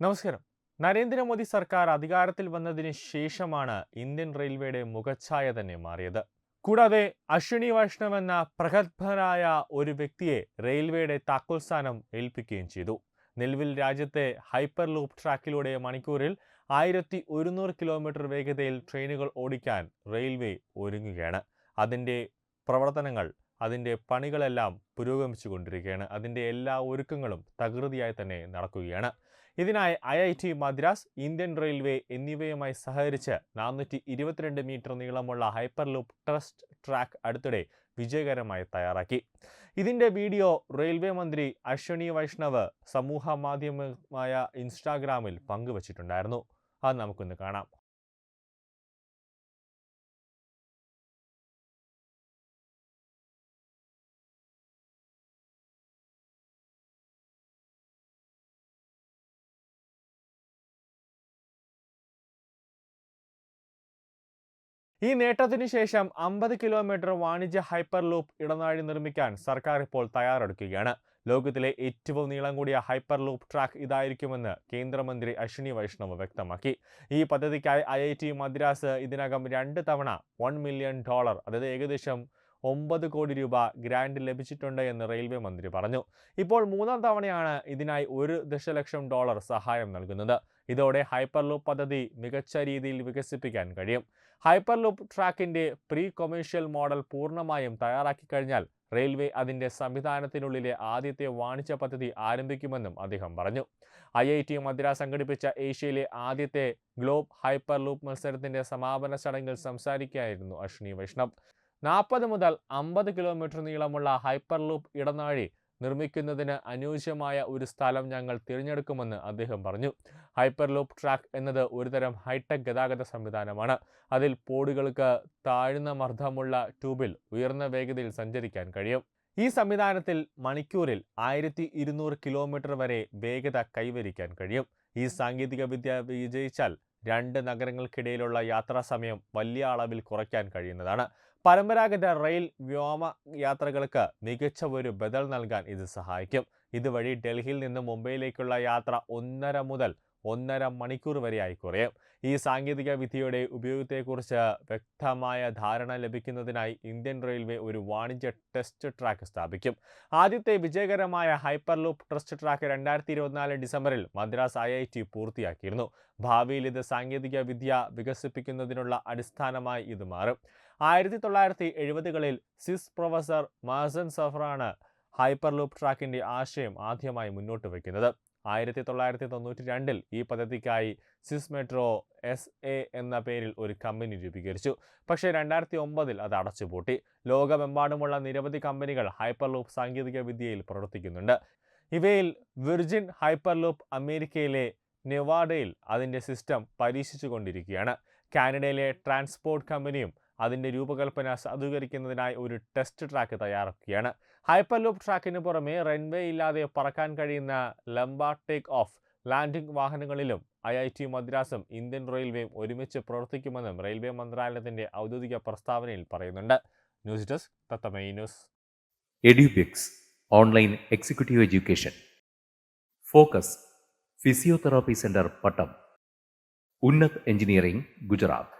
നമസ്കാരം. നരേന്ദ്രമോദി സർക്കാർ അധികാരത്തിൽ വന്നതിന് ശേഷമാണ് ഇന്ത്യൻ റെയിൽവേയുടെ മുഖച്ഛായ തന്നെ മാറിയത്. കൂടാതെ അശ്വിനി വൈഷ്ണവ് എന്ന പ്രഗത്ഭനായ ഒരു വ്യക്തിയെ റെയിൽവേയുടെ താക്കോൽ സ്ഥാനം ഏൽപ്പിക്കുകയും ചെയ്തു. നിലവിൽ രാജ്യത്തെ ഹൈപ്പർ ലൂപ്പ് ട്രാക്കിലൂടെ മണിക്കൂറിൽ ആയിരത്തി ഒരുന്നൂറ് കിലോമീറ്റർ വേഗതയിൽ ട്രെയിനുകൾ ഓടിക്കാൻ റെയിൽവേ ഒരുങ്ങുകയാണ്. അതിന്റെ പ്രവർത്തനങ്ങൾ അതിന്റെ പണികളെല്ലാം പുരോഗമിച്ചുകൊണ്ടിരിക്കുകയാണ്. അതിന്റെ എല്ലാ ഒരുക്കങ്ങളും തകൃതിയായി തന്നെ നടക്കുകയാണ്. ഇതിനായി I I T Madras Indian railway എന്നിവയുമായി സഹകരിച്ച് നാനൂറ്റി ഇരുപത്തിരണ്ട് മീറ്റർ നീളമുള്ള ഹൈപ്പർ ലൂപ്പ് ട്രസ്റ്റ് ട്രാക്ക് അടുത്തിടെ വിജയകരമായി തയ്യാറാക്കി. ഇതിന്റെ വീഡിയോ റെയിൽവേ മന്ത്രി അശ്വനി വൈഷ്ണവ് സമൂഹ മാധ്യമമായ ഇൻസ്റ്റാഗ്രാമിൽ പങ്കുവച്ചിട്ടുണ്ടായിരുന്നു. അത് നമുക്കൊന്ന് കാണാം. ഈ നേട്ടത്തിനു ശേഷം അമ്പത് കിലോമീറ്റർ വാണിജ്യ ഹൈപ്പർ ലൂപ്പ് ഇടനാഴി നിർമ്മിക്കാൻ സർക്കാർ ഇപ്പോൾ തയ്യാറെടുക്കുകയാണ്. ലോകത്തിലെ ഏറ്റവും നീളം കൂടിയ ഹൈപ്പർ ലൂപ്പ് ട്രാക്ക് ഇതായിരിക്കുമെന്ന് കേന്ദ്രമന്ത്രി അശ്വിനി വൈഷ്ണവ് വ്യക്തമാക്കി. ഈ പദ്ധതിക്കായി ഐ മദ്രാസ് ഇതിനകം രണ്ട് തവണ വൺ മില്യൺ ഡോളർ അതായത് ഏകദേശം ഒമ്പത് കോടി രൂപ ഗ്രാൻഡ് ലഭിച്ചിട്ടുണ്ട് എന്ന് റെയിൽവേ മന്ത്രി പറഞ്ഞു. ഇപ്പോൾ മൂന്നാം തവണയാണ് ഇതിനായി ഒരു ദശലക്ഷം ഡോളർ സഹായം നൽകുന്നത്. ഇതോടെ ഹൈപ്പർ ലൂപ്പ് പദ്ധതി മികച്ച രീതിയിൽ വികസിപ്പിക്കാൻ കഴിയും. ഹൈപ്പർ ലൂപ്പ് ട്രാക്കിന്റെ പ്രീ കൊമേഴ്ഷ്യൽ മോഡൽ പൂർണമായും തയ്യാറാക്കി കഴിഞ്ഞാൽ റെയിൽവേ അതിന്റെ സംവിധാനത്തിനുള്ളിലെ ആദ്യത്തെ വാണിജ്യ പദ്ധതി ആരംഭിക്കുമെന്നും അദ്ദേഹം പറഞ്ഞു. ഐ ഐ ടി മദ്രാസ് സംഘടിപ്പിച്ച ഏഷ്യയിലെ ആദ്യത്തെ ഗ്ലോബ് ഹൈപ്പർ ലൂപ്പ് മത്സരത്തിന്റെ സമാപന ചടങ്ങിൽ സംസാരിക്കുകയായിരുന്നു അശ്വിനി വൈഷ്ണവ്. നാൽപ്പത് മുതൽ അമ്പത് കിലോമീറ്റർ നീളമുള്ള ഹൈപ്പർ ലൂപ്പ് ഇടനാഴി നിർമ്മിക്കുന്നതിന് അനുയോജ്യമായ ഒരു സ്ഥലം ഞങ്ങൾ തിരഞ്ഞെടുക്കുമെന്ന് അദ്ദേഹം പറഞ്ഞു. ഹൈപ്പർ ലൂപ്പ് ട്രാക്ക് എന്നത് ഒരുതരം ഹൈടെക് ഗതാഗത സംവിധാനമാണ്. അതിൽ പോഡുകൾക്ക് താഴ്ന്ന മർദ്ദമുള്ള ട്യൂബിൽ ഉയർന്ന വേഗതയിൽ സഞ്ചരിക്കാൻ കഴിയും. ഈ സംവിധാനത്തിൽ മണിക്കൂറിൽ ആയിരത്തി ഇരുന്നൂറ് കിലോമീറ്റർ വരെ വേഗത കൈവരിക്കാൻ കഴിയും. ഈ സാങ്കേതിക വിദ്യ വിജയിച്ചാൽ രണ്ട് നഗരങ്ങൾക്കിടയിലുള്ള യാത്രാ സമയം വലിയ അളവിൽ കുറയ്ക്കാൻ കഴിയുന്നതാണ്. പരമ്പരാഗത റെയിൽ വ്യോമ യാത്രകൾക്ക് മികച്ച ഒരു ബദൽ നൽകാൻ ഇത് സഹായിക്കും. ഇതുവഴി ഡൽഹിയിൽ നിന്ന് മുംബൈയിലേക്കുള്ള യാത്ര ഒന്നര മുതൽ ഒന്നര മണിക്കൂർ വരെ ആയി കുറയും ഈ സാങ്കേതിക വിദ്യയുടെ ഉപയോഗത്തെക്കുറിച്ച് വ്യക്തമായ ധാരണ ലഭിക്കുന്നതിനായി ഇന്ത്യൻ റെയിൽവേ ഒരു വാണിജ്യ ടെസ്റ്റ് ട്രാക്ക് സ്ഥാപിക്കും. ആദ്യത്തെ വിജയകരമായ ഹൈപ്പർ ലൂപ്പ് ടെസ്റ്റ് ട്രാക്ക് രണ്ടായിരത്തി ഇരുപത്തിനാല് ഡിസംബറിൽ മദ്രാസ് ഐ ഐ ടി പൂർത്തിയാക്കിയിരുന്നു. ഭാവിയിൽ ഇത് സാങ്കേതിക വിദ്യ വികസിപ്പിക്കുന്നതിനുള്ള അടിസ്ഥാനമായി ഇത് മാറും. ആയിരത്തി തൊള്ളായിരത്തി എഴുപതുകളിൽ സിസ് പ്രൊഫസർ മാസൻ സഫറാണ് ഹൈപ്പർ ലൂപ്പ് ട്രാക്കിന്റെ ആശയം ആദ്യമായി മുന്നോട്ട് വയ്ക്കുന്നത്. ആയിരത്തി തൊള്ളായിരത്തി തൊണ്ണൂറ്റി രണ്ടിൽ ഈ പദ്ധതിക്കായി സിസ് മെട്രോ എസ് എ എന്ന പേരിൽ ഒരു കമ്പനി രൂപീകരിച്ചു. പക്ഷേ രണ്ടായിരത്തി ഒമ്പതിൽ അത് അടച്ചുപൂട്ടി. ലോകമെമ്പാടുമുള്ള നിരവധി കമ്പനികൾ ഹൈപ്പർ ലൂപ്പ് സാങ്കേതിക വിദ്യയിൽ പ്രവർത്തിക്കുന്നുണ്ട്. ഇവയിൽ വിർജിൻ ഹൈപ്പർ ലൂപ്പ് അമേരിക്കയിലെ നെവാഡയിൽ അതിന്റെ സിസ്റ്റം പരീക്ഷിച്ചു കൊണ്ടിരിക്കുകയാണ് കാനഡയിലെ ട്രാൻസ്പോർട്ട് കമ്പനിയും അതിന്റെ രൂപകൽപ്പന സാധൂകരിക്കുന്നതിനായി ഒരു ടെസ്റ്റ് ട്രാക്ക് തയ്യാറാക്കുകയാണ്. ഹൈപ്പർ ലൂപ്പ് ട്രാക്കിന് പുറമെ റൺവേ ഇല്ലാതെ പറക്കാൻ കഴിയുന്ന ലംബ ടേക്ക് ഓഫ് ലാൻഡിംഗ് വാഹനങ്ങളിലും ഐ ഐ ടി മദ്രാസും ഇന്ത്യൻ റെയിൽവേയും ഒരുമിച്ച് പ്രവർത്തിക്കുമെന്നും റെയിൽവേ മന്ത്രാലയത്തിന്റെ ഔദ്യോഗിക പ്രസ്താവനയിൽ പറയുന്നുണ്ട്. News desk തത്തമൈ news. Edubix online executive education. Focus physiotherapy centre Pattom. Unnat engineering Gujarat.